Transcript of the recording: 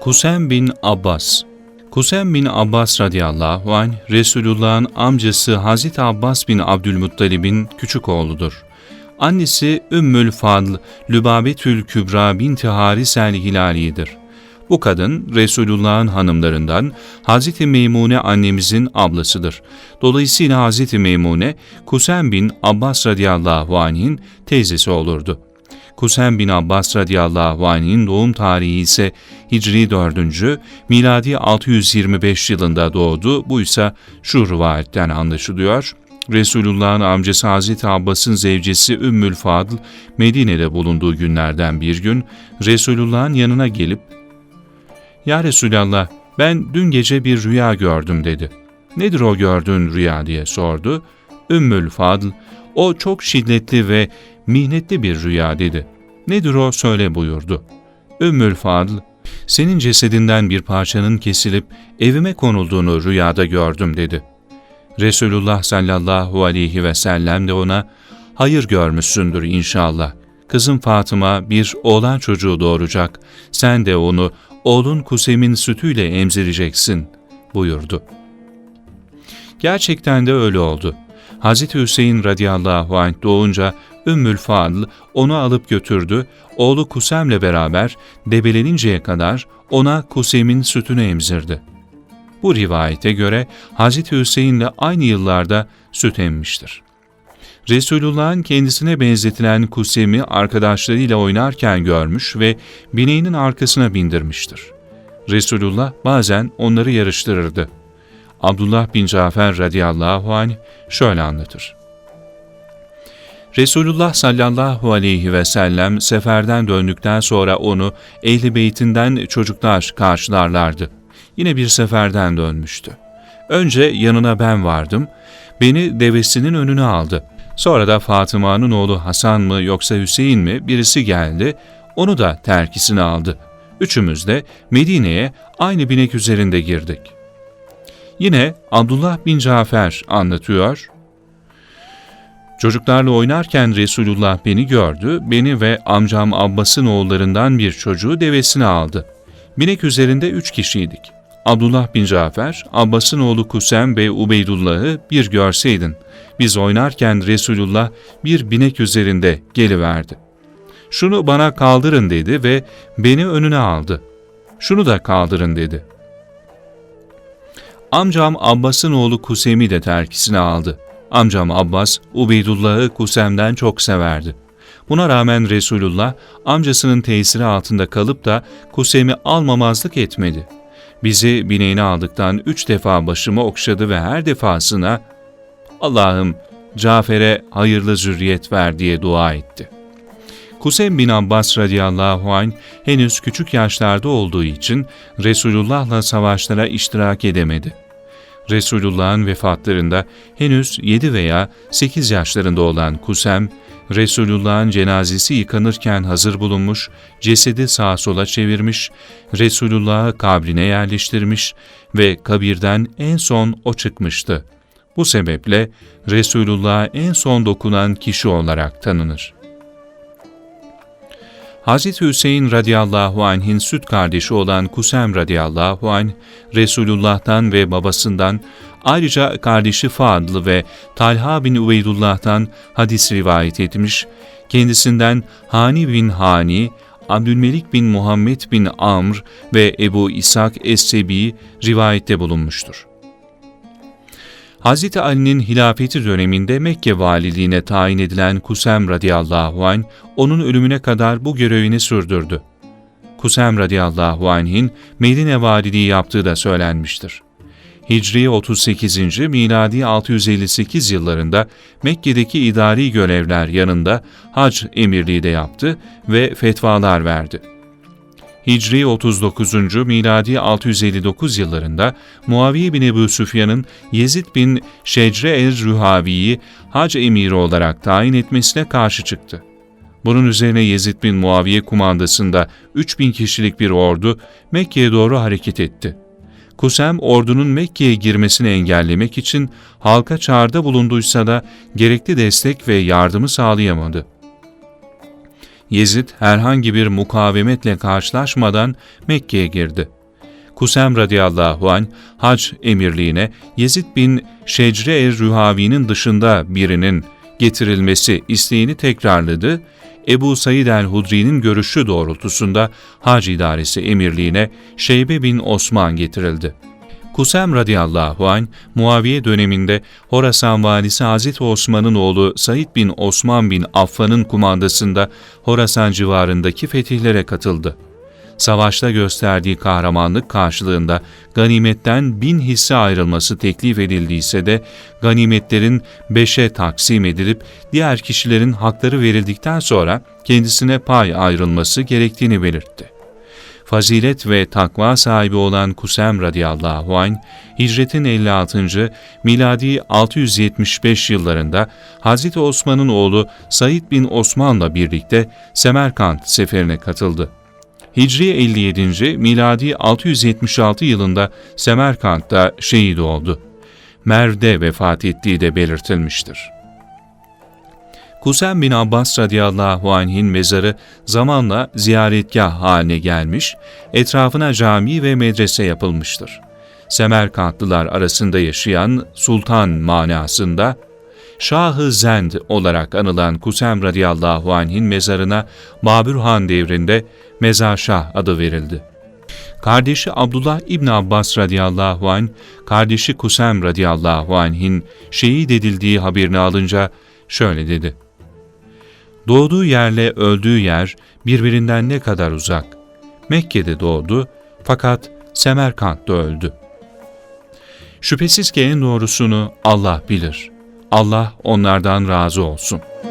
Kusem bin Abbas Kusem bin Abbas radıyallahu anh, Resulullah'ın amcası Hazreti Abbas bin Abdülmuttalib'in küçük oğludur. Annesi Ümmül Fadl, Lübabetül Kübra binti Haris el-Hilali'dir. Bu kadın Resulullah'ın hanımlarından Hazreti Meymune annemizin ablasıdır. Dolayısıyla Hazreti Meymune, Kusem bin Abbas radıyallahu anh'in teyzesi olurdu. Kusem bin Abbas radıyallahu anh'in doğum tarihi ise Hicri 4. miladi 625 yılında doğdu. Bu ise şu rivayetten anlaşılıyor. Resulullah'ın amcası Hazreti Abbas'ın zevcesi Ümmül Fadıl Medine'de bulunduğu günlerden bir gün Resulullah'ın yanına gelip ''Ya Resulallah ben dün gece bir rüya gördüm.'' dedi. ''Nedir o gördüğün rüya?'' diye sordu. Ümmül Fadıl o çok şiddetli ve mihnetli bir rüya dedi. Nedir o söyle buyurdu. Ümmül Fadıl, senin cesedinden bir parçanın kesilip evime konulduğunu rüyada gördüm dedi. Resulullah sallallahu aleyhi ve sellem de ona, hayır görmüşsündür inşallah. Kızım Fatıma bir oğlan çocuğu doğuracak, sen de onu oğlun Kusem'in sütüyle emzireceksin buyurdu. Gerçekten de öyle oldu. Hz. Hüseyin radıyallahu anh doğunca Ümmül Fadıl onu alıp götürdü, oğlu Kusem'le beraber debeleninceye kadar ona Kusem'in sütünü emzirdi. Bu rivayete göre Hz. Hüseyin'le aynı yıllarda süt emmiştir. Resulullah'ın kendisine benzetilen Kusem'i arkadaşlarıyla oynarken görmüş ve bineğinin arkasına bindirmiştir. Resulullah bazen onları yarıştırırdı. Abdullah bin Cafer radıyallahu anh şöyle anlatır. Resulullah sallallahu aleyhi ve sellem seferden döndükten sonra onu ehli beytinden çocuklar karşılarlardı. Yine bir seferden dönmüştü. Önce yanına ben vardım, beni devesinin önüne aldı. Sonra da Fatıma'nın oğlu Hasan mı yoksa Hüseyin mi birisi geldi, onu da terkisine aldı. Üçümüz de Medine'ye aynı binek üzerinde girdik. Yine Abdullah bin Cafer anlatıyor, Çocuklarla oynarken Resulullah beni gördü, beni ve amcam Abbas'ın oğullarından bir çocuğu devesine aldı. Binek üzerinde üç kişiydik. Abdullah bin Cafer, Abbas'ın oğlu Kusem ve Ubeydullah'ı bir görseydin. Biz oynarken Resulullah bir binek üzerinde geliverdi. Şunu bana kaldırın dedi ve beni önüne aldı. Şunu da kaldırın dedi. Amcam Abbas'ın oğlu Kusem'i de terkisine aldı. Amcam Abbas, Ubeydullah'ı Kusem'den çok severdi. Buna rağmen Resulullah amcasının tesiri altında kalıp da Kusem'i almamazlık etmedi. Bizi bineğine aldıktan üç defa başımı okşadı ve her defasına Allah'ım Cafer'e hayırlı zürriyet ver diye dua etti. Kusem bin Abbas radıyallahu anh henüz küçük yaşlarda olduğu için Resulullah'la savaşlara iştirak edemedi. Resulullah'ın vefatlarında henüz 7 veya 8 yaşlarında olan Kusem, Resulullah'ın cenazesi yıkanırken hazır bulunmuş, cesedi sağa sola çevirmiş, Resulullah'ı kabrine yerleştirmiş ve kabirden en son o çıkmıştı. Bu sebeple Resulullah'a en son dokunan kişi olarak tanınır. Hz. Hüseyin radıyallahu anh'in süt kardeşi olan Kusem radıyallahu anh, Resulullah'tan ve babasından, ayrıca kardeşi Fadl ve Talha bin Ubeydullah'tan hadis rivayet etmiş, kendisinden Hani bin Hani, Abdülmelik bin Muhammed bin Amr ve Ebu İshak Es-Sebi rivayette bulunmuştur. Hz. Ali'nin hilafeti döneminde Mekke valiliğine tayin edilen Kusem radıyallahu anh, onun ölümüne kadar bu görevini sürdürdü. Kusem radıyallahu anh'in Medine valiliği yaptığı da söylenmiştir. Hicri 38. miladi 658 yıllarında Mekke'deki idari görevler yanında hac emirliği de yaptı ve fetvalar verdi. Hicri 39. miladi 659 yıllarında Muaviye bin Ebu Süfyan'ın Yezid bin Şecre el-Rühavi'yi hac emiri olarak tayin etmesine karşı çıktı. Bunun üzerine Yezid bin Muaviye kumandasında 3000 kişilik bir ordu Mekke'ye doğru hareket etti. Kusem ordunun Mekke'ye girmesini engellemek için halka çağrıda bulunduysa da gerekli destek ve yardımı sağlayamadı. Yezid herhangi bir mukavemetle karşılaşmadan Mekke'ye girdi. Kusem radıyallahu anh hac emirliğine Yezid bin Şecre-i Rühavi'nin dışında birinin getirilmesi isteğini tekrarladı. Ebu Said el-Hudri'nin görüşü doğrultusunda hac idaresi emirliğine Şeybe bin Osman getirildi. Kusem radıyallahu anh, Muaviye döneminde Horasan valisi Hazreti Osman'ın oğlu Said bin Osman bin Affan'ın kumandasında Horasan civarındaki fetihlere katıldı. Savaşta gösterdiği kahramanlık karşılığında ganimetten bin hisse ayrılması teklif edildiyse de ganimetlerin beşe taksim edilip diğer kişilerin hakları verildikten sonra kendisine pay ayrılması gerektiğini belirtti fazilet ve takva sahibi olan Kusem radıyallahu anh, hicretin 56. miladi 675 yıllarında Hazreti Osman'ın oğlu Said bin Osman'la birlikte Semerkant seferine katıldı. Hicri 57. miladi 676 yılında Semerkant'ta şehit oldu. Merv'de vefat ettiği de belirtilmiştir. Kusem bin Abbas radıyallahu anh'in mezarı zamanla ziyaretgah haline gelmiş, etrafına cami ve medrese yapılmıştır. Semerkantlılar arasında yaşayan sultan manasında, Şah-ı Zend olarak anılan Kusem radıyallahu anh'in mezarına Babürhan devrinde Mezarşah adı verildi. Kardeşi Abdullah İbn Abbas radıyallahu anh, kardeşi Kusem radıyallahu anh'in şehit edildiği haberini alınca şöyle dedi. Doğduğu yerle öldüğü yer birbirinden ne kadar uzak. Mekke'de doğdu fakat Semerkant'ta öldü. Şüphesiz ki en doğrusunu Allah bilir. Allah onlardan razı olsun.''